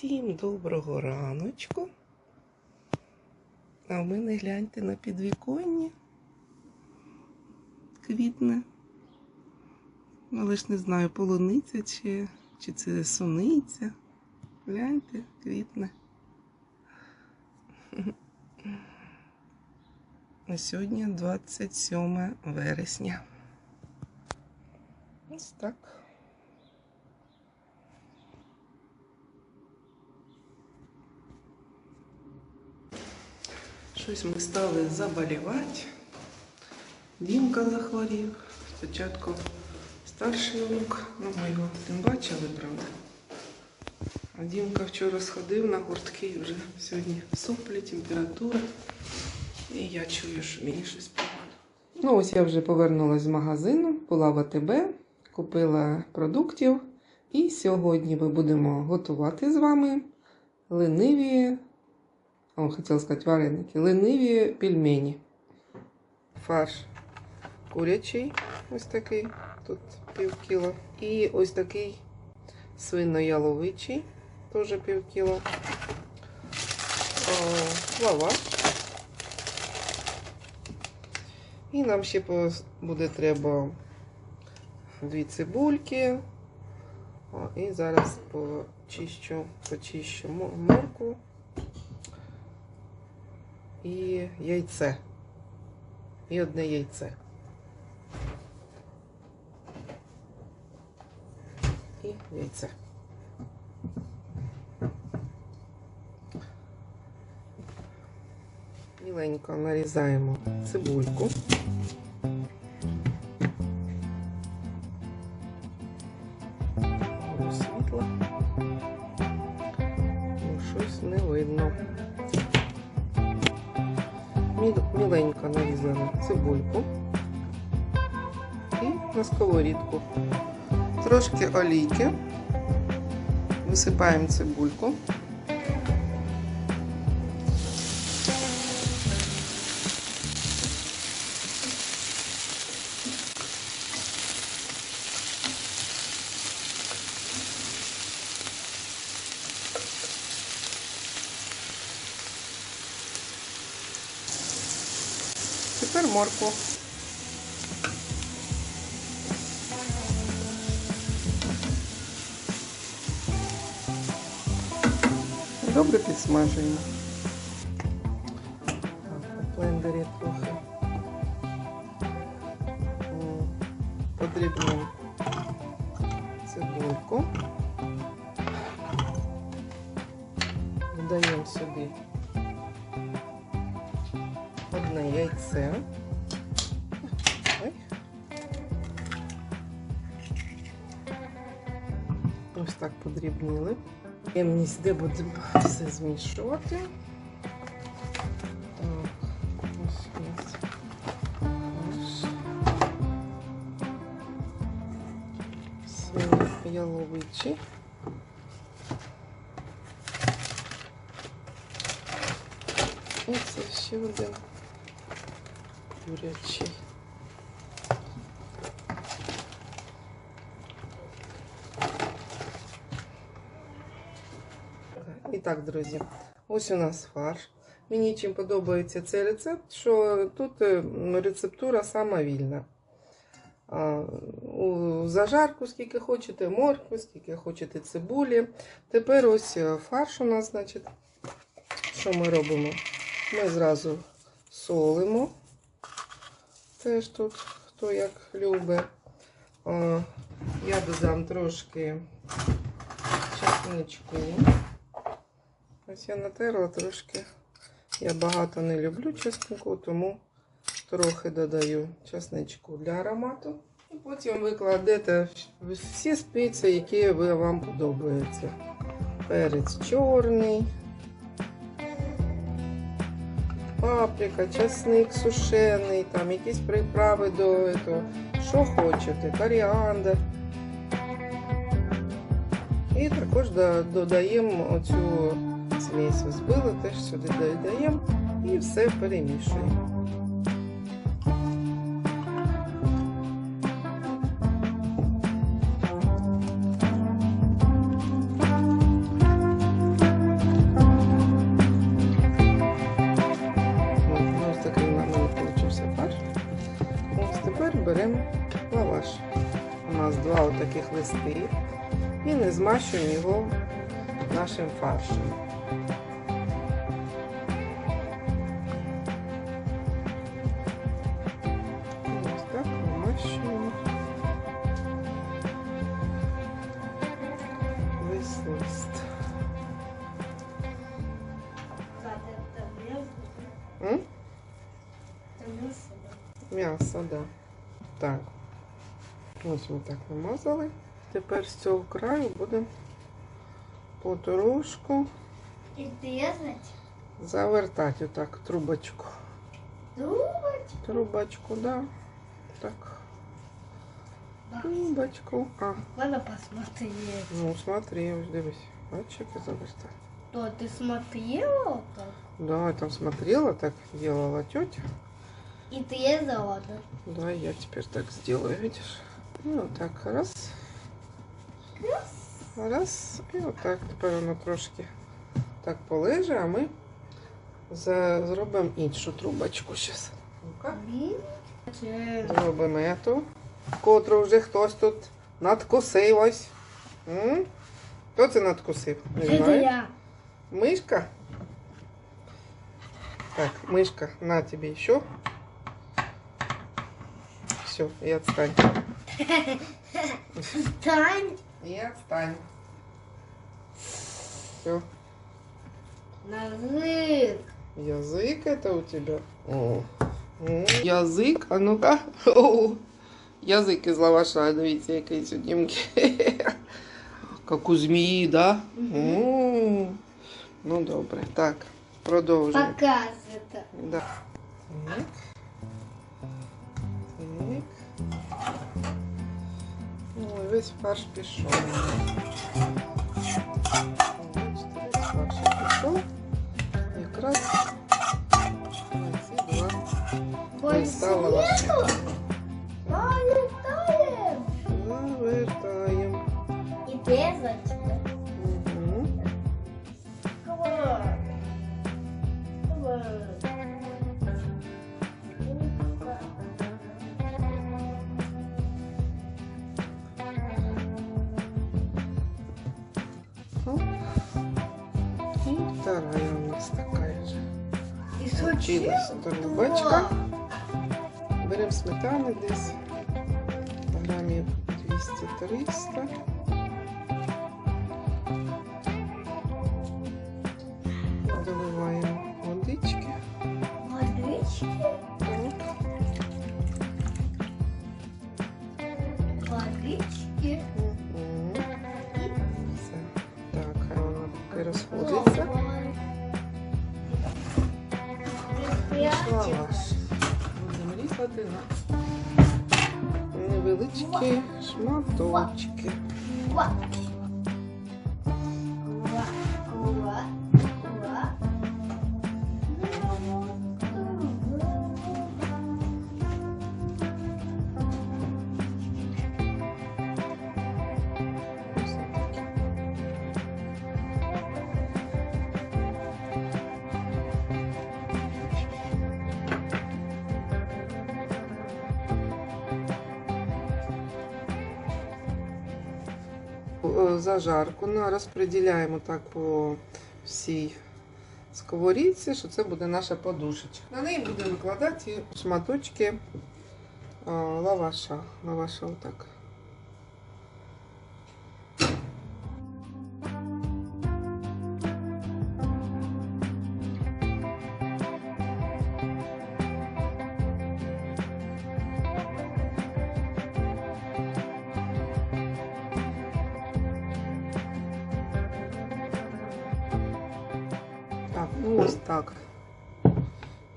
Всім доброго раночку. А в мене гляньте на підвіконні. Квітне. Але ж не знаю, полуниця чи, чи це суниця. Гляньте, квітне. А сьогодні 27 вересня. Ось так. Щось ми стали заболівати. Дімка захворів. Спочатку старший онук, ну ми його не бачили, правда. А Дімка вчора сходив на гуртки вже сьогодні соплі, температура. І я чую, що мені щось погано. Ну, ось я вже повернулася з магазину, була в АТБ, купила продуктів. І сьогодні ми будемо готувати з вами лениві о, хотіла сказати вареники. Лениві пельмені. Фарш курячий, ось такий, тут пів кіла. І ось такий свино-яловичий, теж пів кіла. О, лаваш. І нам ще буде треба дві цибульки. О, і зараз почищу, почищу мо- моркву і яйце. І одне яйце. І яйце. Міленько нарізаємо цибульку. Міленько цибульку і на сковорідку. Трошки олійки. Висипаємо цибульку. Тепер моркву. Добре підсмажуємо. Так, блендері трохи подрібнемо цибульку. Додаємо сюди Ой. Ось так подрібнили. Ємність, де будемо все змішувати. Яловичі. І це ще один курячий. І так, друзі, ось у нас фарш. Мені чим подобається цей рецепт, що тут е, рецептура сама вільна. У зажарку, скільки хочете, моркви, скільки хочете цибулі. Тепер ось е, фарш у нас, значить, що ми робимо? Ми зразу солимо. Теж тут хто як любить. Я додам трошки чесничку. Ось я натерла трошки. Я багато не люблю чеснику, тому трохи додаю чесничку для аромату. І потім ви кладете всі спеції, які вам подобаються. Перець чорний, паприка, часник сушений, там якісь приправи до того, що хочете, коріандр. І також додаємо оцю смесь. Збили, теж сюди додаємо і все перемішуємо. І не змащуємо його нашим фаршем. Ось так намащуємо. Весь лист. М? М'ясо, да. Так. Ось ми так намазали. Тепер з цього краю будемо потрошку И резать завертати отак трубочку. думать. Трубочку, да. Так. Трубочку. А, Надо посмотреть. ну смотри, ось дивись. Бачиш, як я завертаю. Что, ты смотрела так? Да, я там смотрела, так делала тетя. И ты резала, да? Да, я теперь так сделаю, видишь? Ну, вот так, раз. Раз. І отак тепер воно трошки так полеже, а ми за- зробимо іншу трубочку зараз. Зробимо ету, котру вже хтось тут надкусив ось. М? Хто це надкусив? Не знаю. я. Мишка? Так, мышка, на тебе еще. Все, и отстань. Тань. И отстань. Все. Ножик. Язык это у тебя? О. М, Язик, а ну-ка. О, Язик із лаваша, дивіться, якийсь у Дімки. Як у змії, да? О, Ну, добре. Так, продовжуємо. Показывай это. Да. Так. Ой, весь фарш пішов. Бачите, весь фарш пішов. Якраз на ці два листа лаваша. Полетаем. Завертаємо. И резать. Угу. Класс. Класс. Вторая у нас такая же. И Получилась трубочка. Беремо сметани десь грамів 200-300. Будемо різати на невеличкі шматочки. Зажарку ну, розподіляємо так по всій сковорідці, що це буде наша подушечка. На неї будемо викладати шматочки лаваша. Лаваша отак. Ось так.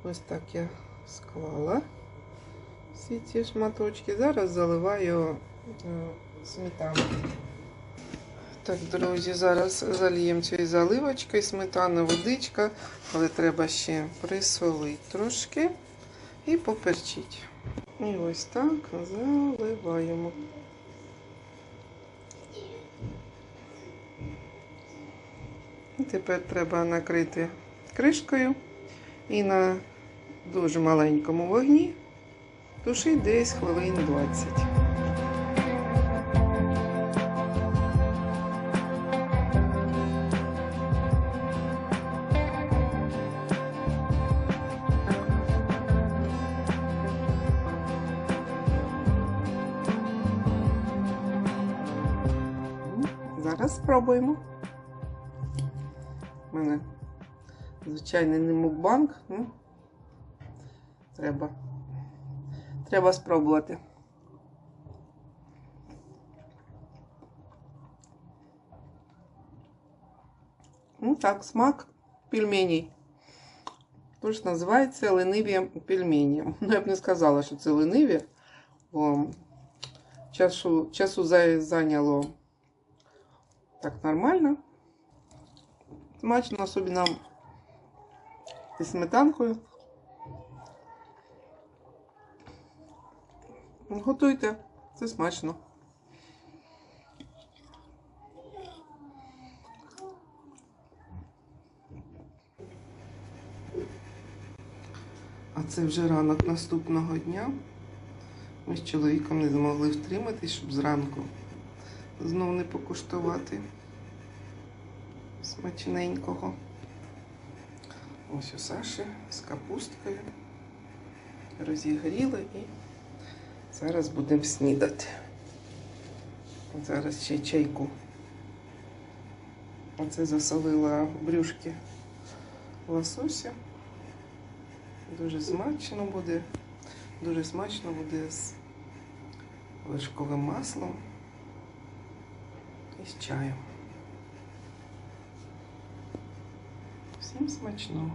Ось так я склала всі ці шматочки. Зараз заливаю е, сметану. Так, друзі, зараз зальємо цією заливочкою сметана, водичка, але треба ще присолити трошки і поперчити. І ось так заливаємо. І тепер треба накрити кришкою і на дуже маленькому вогні туши десь хвилин 20. Зараз спробуємо. У мене звичайний не мукбанк. Ну, треба. Треба спробувати. Ну так, смак пельменей. Тож називається лениві пельмені. Ну, я б не сказала, що це лениві. Бо часу, часу зайняло так нормально. Смачно, особливо зі сметанкою. Готуйте, це смачно. А це вже ранок наступного дня. Ми з чоловіком не змогли втриматись, щоб зранку знов не покуштувати смачненького. Ось у Саші з капусткою. Розігріли і зараз будемо снідати. Зараз ще чайку. Оце засолила брюшки лосося. Дуже смачно буде. Дуже смачно буде з вершковим маслом і з чаєм. Всім смачного.